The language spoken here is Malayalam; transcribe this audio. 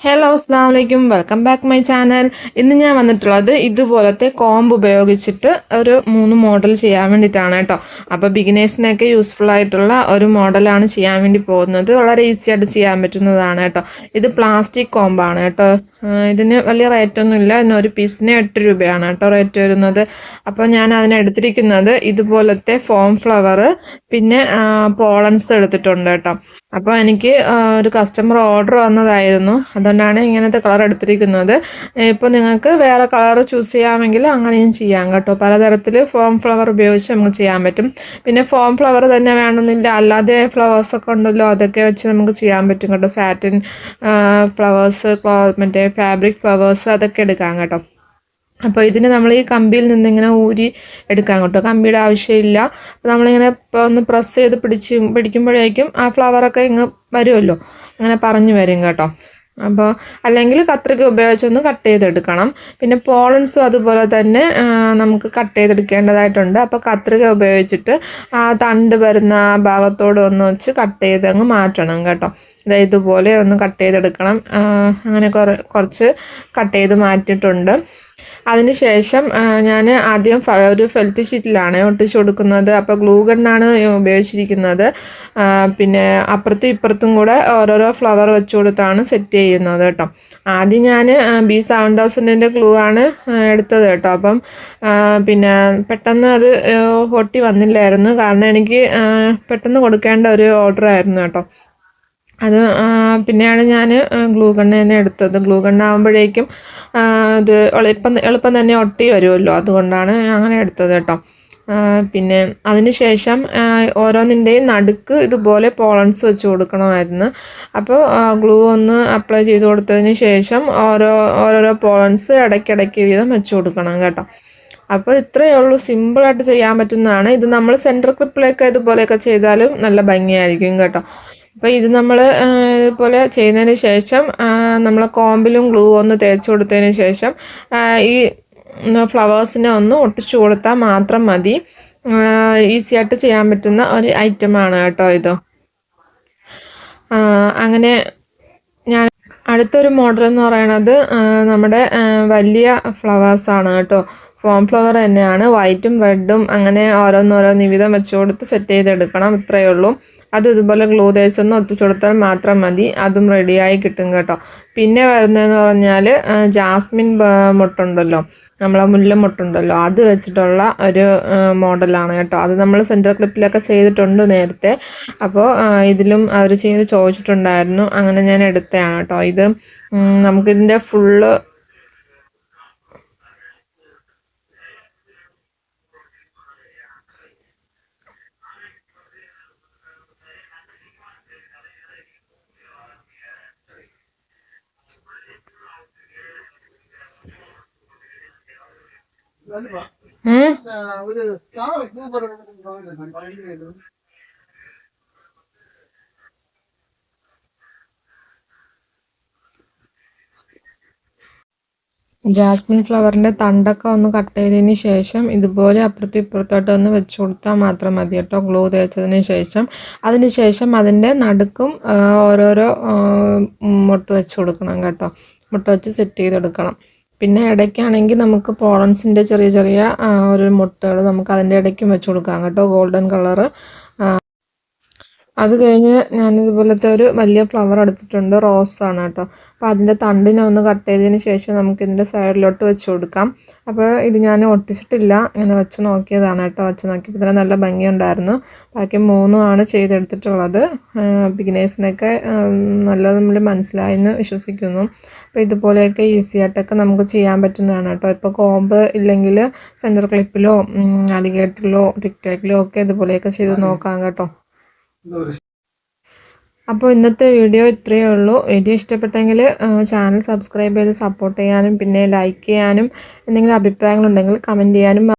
ഹലോ അസ്സാം വലൈക്കും വെൽക്കം ബാക്ക് മൈ ചാനൽ ഇന്ന് ഞാൻ വന്നിട്ടുള്ളത് ഇതുപോലത്തെ കോംബ് ഉപയോഗിച്ചിട്ട് ഒരു മൂന്ന് മോഡൽ ചെയ്യാൻ വേണ്ടിയിട്ടാണ് കേട്ടോ. അപ്പോൾ ബിഗിനേഴ്സിനൊക്കെ യൂസ്ഫുൾ ആയിട്ടുള്ള ഒരു മോഡലാണ് ചെയ്യാൻ വേണ്ടി പോകുന്നത്. വളരെ ഈസി ആയിട്ട് ചെയ്യാൻ പറ്റുന്നതാണ് കേട്ടോ. ഇത് പ്ലാസ്റ്റിക് കോമ്പാണ് കേട്ടോ. ഇതിന് വലിയ റേറ്റ് ഒന്നും ഇല്ല. ഇതിന് ഒരു പീസിന് എട്ട് രൂപയാണ് കേട്ടോ റേറ്റ് വരുന്നത്. അപ്പോൾ ഞാൻ അതിനെടുത്തിരിക്കുന്നത് ഇതുപോലത്തെ ഫോം ഫ്ലവർ പിന്നെ പോളൻസ് എടുത്തിട്ടുണ്ട് കേട്ടോ. അപ്പോൾ എനിക്ക് ഒരു കസ്റ്റമർ ഓർഡർ വന്നതായിരുന്നു. അതുകൊണ്ടാണ് ഇങ്ങനത്തെ കളർ എടുത്തിരിക്കുന്നത്. ഇപ്പോൾ നിങ്ങൾക്ക് വേറെ കളർ ചൂസ് ചെയ്യാമെങ്കിൽ അങ്ങനെയും ചെയ്യാം കേട്ടോ. പലതരത്തിൽ ഫോം ഫ്ലവർ ഉപയോഗിച്ച് നമുക്ക് ചെയ്യാൻ പറ്റും. പിന്നെ ഫോം ഫ്ലവർ തന്നെ വേണമെന്നില്ല. അല്ലാതെ ഫ്ലവേഴ്സൊക്കെ ഉണ്ടല്ലോ അതൊക്കെ വെച്ച് നമുക്ക് ചെയ്യാൻ പറ്റും കേട്ടോ. സാറ്റിൻ ഫ്ലവേഴ്സ് മറ്റേ ഫാബ്രിക് ഫ്ലവേഴ്സ് അതൊക്കെ എടുക്കാം കേട്ടോ. അപ്പോൾ ഇതിന് നമ്മൾ ഈ കമ്പിയിൽ നിന്നിങ്ങനെ ഊരി എടുക്കാൻ കേട്ടോ. കമ്പിയുടെ ആവശ്യമില്ല. അപ്പോൾ നമ്മളിങ്ങനെ ഇപ്പോൾ ഒന്ന് പ്രസ് ചെയ്ത് പിടിച്ച് പിടിക്കുമ്പോഴേക്കും ആ ഫ്ലവറൊക്കെ ഇങ്ങ് വരുമല്ലോ അങ്ങനെ പറഞ്ഞു വരും കേട്ടോ. അപ്പോൾ അല്ലെങ്കിൽ കത്രിക ഉപയോഗിച്ചൊന്ന് കട്ട് ചെയ്തെടുക്കണം. പിന്നെ പോളൻസും അതുപോലെ തന്നെ നമുക്ക് കട്ട് ചെയ്തെടുക്കേണ്ടതായിട്ടുണ്ട്. അപ്പോൾ കത്രിക ഉപയോഗിച്ചിട്ട് ആ തണ്ട് വരുന്ന ആ ഭാഗത്തോട് ഒന്ന് വെച്ച് കട്ട് ചെയ്ത് അങ്ങ് മാറ്റണം കേട്ടോ. ദേ ഇതുപോലെ ഒന്ന് കട്ട് ചെയ്തെടുക്കണം. അങ്ങനെ കുറച്ച് കട്ട് ചെയ്ത് മാറ്റിയിട്ടുണ്ട്. അതിന് ശേഷം ഞാൻ ആദ്യം ഒരു ഫെൽറ്റ് ഷീറ്റിലാണ് ഒട്ടിച്ചു കൊടുക്കുന്നത്. അപ്പോൾ ഗ്ലൂ ഗണ്ണാണ് ഉപയോഗിച്ചിരിക്കുന്നത് പിന്നെ അപ്പുറത്തും ഇപ്പുറത്തും കൂടെ ഓരോരോ ഫ്ലവർ വെച്ച് കൊടുത്താണ് സെറ്റ് ചെയ്യുന്നത് കേട്ടോ. ആദ്യം ഞാൻ ബി സെവൻ തൗസൻഡിന്റെ ഗ്ലൂ ആണ് എടുത്തത് കേട്ടോ. അപ്പം പിന്നെ പെട്ടെന്ന് അത് ഒട്ടി വന്നില്ലായിരുന്നു. കാരണം എനിക്ക് പെട്ടെന്ന് കൊടുക്കേണ്ട ഒരു ഓർഡർ ആയിരുന്നു കേട്ടോ. അത് പിന്നെയാണ് ഞാൻ ഗ്ലൂ ഗണ്ണ് തന്നെ എടുത്തത്. ഗ്ലൂ ഗണ്ണാകുമ്പോഴേക്കും ഇത് എളുപ്പം എളുപ്പം തന്നെ ഒട്ടി വരുമല്ലോ അതുകൊണ്ടാണ് അങ്ങനെ എടുത്തത് കേട്ടോ. പിന്നെ അതിന് ശേഷം ഓരോന്നിന്റെയും നടുക്ക് ഇതുപോലെ പോളൻസ് വെച്ച് കൊടുക്കണമായിരുന്നു. അപ്പോൾ ഗ്ലൂ ഒന്ന് അപ്ലൈ ചെയ്ത് കൊടുത്തതിന് ശേഷം ഓരോ ഓരോരോ പോളൻസ് ഇടയ്ക്കിടയ്ക്ക് വീതം വെച്ച് കൊടുക്കണം കേട്ടോ. അപ്പോൾ ഇത്രയേ ഉള്ളൂ. സിമ്പിളായിട്ട് ചെയ്യാൻ പറ്റുന്നതാണ്. ഇത് നമ്മൾ സെന്റർ ക്ലിപ്പിലൊക്കെ ഇതുപോലെയൊക്കെ ചെയ്താലും നല്ല ഭംഗിയായിരിക്കും കേട്ടോ. അപ്പോൾ ഇത് നമ്മൾ ഇതുപോലെ ചെയ്യുന്നതിന് ശേഷം നമ്മൾ കോമ്പിലും ഗ്ലൂ ഒന്ന് തേച്ച് കൊടുത്തതിന് ശേഷം ഈ ഫ്ലവേഴ്സിനെ ഒന്ന് ഒട്ടിച്ചു കൊടുത്താൽ മാത്രം മതി. ഈസി ആയിട്ട് ചെയ്യാൻ പറ്റുന്ന ഒരു ഐറ്റമാണ് കേട്ടോ ഇത്. അങ്ങനെ ഞാൻ അടുത്തൊരു മോഡൽ എന്ന് പറയണത് നമ്മുടെ വലിയ ഫ്ലവേഴ്സാണ് കേട്ടോ. ഫോം ഫ്ലവർ തന്നെയാണ്. വൈറ്റും റെഡും അങ്ങനെ ഓരോന്നോരോ വിധം വെച്ച് കൊടുത്ത് സെറ്റ് ചെയ്തെടുക്കണം. ഇത്രയേ ഉള്ളൂ. അതും ഇതുപോലെ ഗ്ലൂ തേച്ചൊന്ന് മാത്രം മതി. അതും റെഡിയായി കിട്ടും കേട്ടോ. പിന്നെ വരുന്നതെന്ന് പറഞ്ഞാൽ ജാസ്മിൻ മുട്ടുണ്ടല്ലോ. നമ്മളെ മുല്ല മുട്ടുണ്ടല്ലോ. അത് വെച്ചിട്ടുള്ള ഒരു മോഡലാണ് കേട്ടോ. അത് നമ്മൾ സെന്റർ ക്ലിപ്പിലൊക്കെ ചെയ്തിട്ടുണ്ട് നേരത്തെ. അപ്പോൾ ഇതിലും അവർ ചെയ്ത് ചോദിച്ചിട്ടുണ്ടായിരുന്നു. അങ്ങനെ ഞാൻ എടുത്തതാണ് കേട്ടോ. ഇത് നമുക്കിതിന്റെ ഫുള്ള് ജാസ്മിൻ ഫ്ലവറിന്റെ തണ്ടൊക്കെ ഒന്ന് കട്ട് ചെയ്തതിന് ശേഷം ഇതുപോലെ അപ്പുറത്തും ഇപ്പുറത്തോട്ട് ഒന്ന് വെച്ച് കൊടുത്താൽ മാത്രം മതി കേട്ടോ. ഗ്ലൂ തേച്ചതിന് ശേഷം. അതിന് ശേഷം അതിന്റെ നടുക്കും ഓരോരോ മുട്ട് വെച്ച് കൊടുക്കണം കേട്ടോ. മുട്ട വെച്ച് സെറ്റ് ചെയ്തെടുക്കണം. പിന്നെ ഇടയ്ക്കാണെങ്കിൽ നമുക്ക് പോളൻസിന്റെ ചെറിയ ചെറിയ ഒരു മുട്ടകൾ നമുക്ക് അതിന്റെ ഇടയ്ക്കും വെച്ച് കൊടുക്കാം കേട്ടോ ഗോൾഡൻ കളറ്. അത് കഴിഞ്ഞ് ഞാൻ ഇതുപോലത്തെ ഒരു വലിയ ഫ്ലവർ എടുത്തിട്ടുണ്ട്. റോസ് ആണ് കേട്ടോ. അപ്പോൾ അതിന്റെ തണ്ടിനെ ഒന്ന് കട്ട് ചെയ്തതിന് ശേഷം നമുക്ക് ഇതിന്റെ സൈഡിലോട്ട് വെച്ച് കൊടുക്കാം. അപ്പോൾ ഇത് ഞാൻ ഒട്ടിച്ചിട്ടില്ല. ഇങ്ങനെ വെച്ച് നോക്കിയതാണ് കേട്ടോ. വെച്ച് നോക്കിയപ്പോൾ തന്നെ നല്ല ഭംഗിയുണ്ടായിരുന്നു. ബാക്കി മൂന്നും ആണ് ചെയ്തെടുത്തിട്ടുള്ളത്. ബിഗിനേഴ്സിനൊക്കെ നല്ല നമ്മൾ മനസ്സിലായെന്ന് വിശ്വസിക്കുന്നു. അപ്പോൾ ഇതുപോലെയൊക്കെ ഈസി ആയിട്ടൊക്കെ നമുക്ക് ചെയ്യാൻ പറ്റുന്നതാണ് കേട്ടോ. ഇപ്പോൾ കോമ്പ് ഇല്ലെങ്കിൽ സെന്റർ ക്ലിപ്പിലോ അലിഗേറ്ററിലോ ടിക്ടാക്കിലോ ഒക്കെ ഇതുപോലെയൊക്കെ ചെയ്ത് നോക്കാം കേട്ടോ. അപ്പോൾ ഇന്നത്തെ വീഡിയോ ഇത്രയേ ഉള്ളൂ. വീഡിയോ ഇഷ്ടപ്പെട്ടെങ്കിൽ ചാനൽ സബ്സ്ക്രൈബ് ചെയ്ത് സപ്പോർട്ട് ചെയ്യാനും പിന്നെ ലൈക്ക് ചെയ്യാനും എന്തെങ്കിലും അഭിപ്രായങ്ങളുണ്ടെങ്കിൽ കമന്റ് ചെയ്യാനും